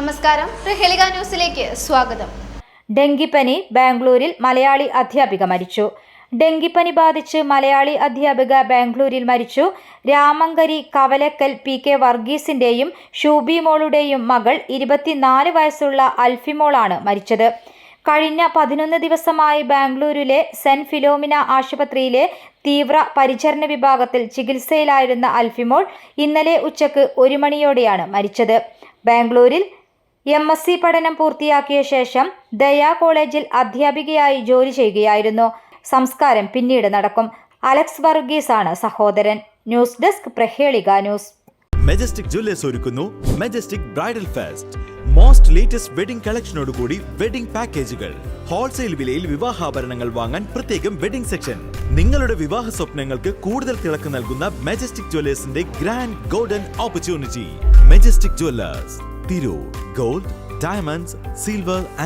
നമസ്കാരം. പ്രഹേളിക ന്യൂസിലേക്ക് സ്വാഗതം. ഡെങ്കിപ്പനി ബാംഗ്ലൂരിൽ മലയാളി അധ്യാപിക മരിച്ചു. ഡെങ്കിപ്പനി ബാധിച്ച് മലയാളി അധ്യാപിക ബാംഗ്ലൂരിൽ മരിച്ചു. രാമങ്കരി കവലക്കൽ പി കെ വർഗീസിന്റെയും ഷൂബി മോളുടെയും മകൾ ഇരുപത്തിനാല് വയസ്സുള്ള അൽഫിമോളാണ് മരിച്ചത്. കഴിഞ്ഞ പതിനൊന്ന് ദിവസമായി ബാംഗ്ലൂരിലെ സെന്റ് ഫിലോമിന ആശുപത്രിയിലെ തീവ്ര പരിചരണ വിഭാഗത്തിൽ ചികിത്സയിലായിരുന്ന അൽഫിമോൾ ഇന്നലെ ഉച്ചയ്ക്ക് ഒരു മണിയോടെയാണ് മരിച്ചത്. ബാംഗ്ലൂരിൽ എം എസ് സി പഠനം പൂർത്തിയാക്കിയ ശേഷം ദയാ കോളേജിൽ അധ്യാപികയായി ജോലി ചെയ്യുകയായിരുന്നു. സംസ്കാരം പിന്നീട് നടക്കും. അലക്സ് വർഗീസ് ആണ് സഹോദരൻ. News desk Prahelika news. Majestic jewellers ഒരുക്കുന്നു. Majestic bridal fest most latest wedding കളക്ഷനോടുകൂടി wedding പാക്കേജുകൾ ഹോൾസെയിൽ വിലയിൽ വിവാഹാഭരണങ്ങൾ വാങ്ങാൻ പ്രത്യേകം വെഡിംഗ് സെക്ഷൻ നിങ്ങളുടെ വിവാഹ സ്വപ്നങ്ങൾക്ക് കൂടുതൽ തിളക്ക് നൽകുന്ന Majestic ജ്വല്ലേഴ്സിന്റെ grand golden opportunity Majestic jewellers Tirur, gold, diamonds, silver and